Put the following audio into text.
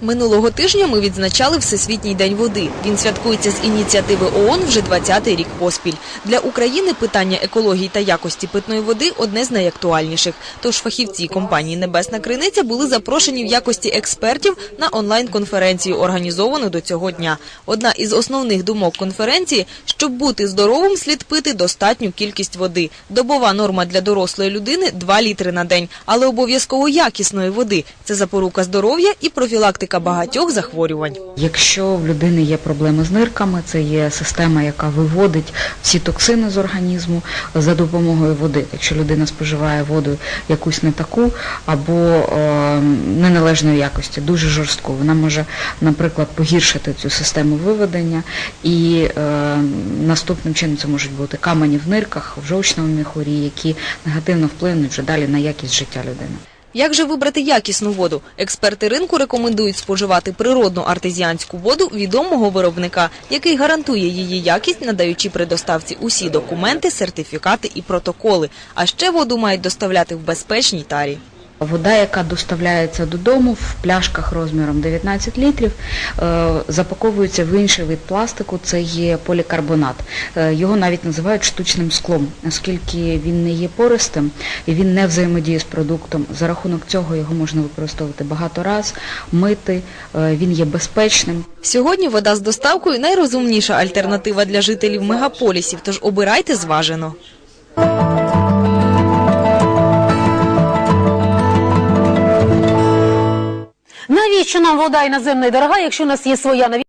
Минулого тижня ми відзначали Всесвітній день води. Він святкується з ініціативи ООН вже 20-й рік поспіль. Для України питання екології та якості питної води одне з найактуальніших. Тож фахівці компанії Небесна Криниця були запрошені в якості експертів на онлайн-конференцію, організовану до цього дня. Одна із основних думок конференції – щоб бути здоровим, слід пити достатню кількість води. Добова норма для дорослої людини – 2 літри на день, але обов'язково якісної води. Це запорука здоров'я і профілактика багатьох захворювань. Якщо в людини є проблеми з нирками, це є система, яка виводить всі токсини з організму за допомогою води. Якщо людина споживає воду якусь не таку або е, неналежної якості, дуже жорстку, вона може, наприклад, погіршити цю систему виведення, і е, наступним чином це можуть бути камені в нирках, в жовчному міхурі, які негативно вплинуть вже далі на якість життя людини. Як же вибрати якісну воду? Експерти ринку рекомендують споживати природну артезіанську воду відомого виробника, який гарантує її якість, надаючи при доставці усі документи, сертифікати і протоколи. А ще воду мають доставляти в безпечній тарі. Вода, яка доставляється додому в пляшках розміром 19 літрів, е, запаковується в інший вид пластику, це є полікарбонат. Е, Його навіть називають штучним склом, оскільки він не є пористим і він не взаємодіє з продуктом. За рахунок цього його можна використовувати багато раз, мити, е, він є безпечним. Сьогодні вода з доставкою найрозумніша альтернатива для жителів мегаполісів, тож обирайте зважено. Навіщо нам вода іноземна і дорога, якщо у нас є своя?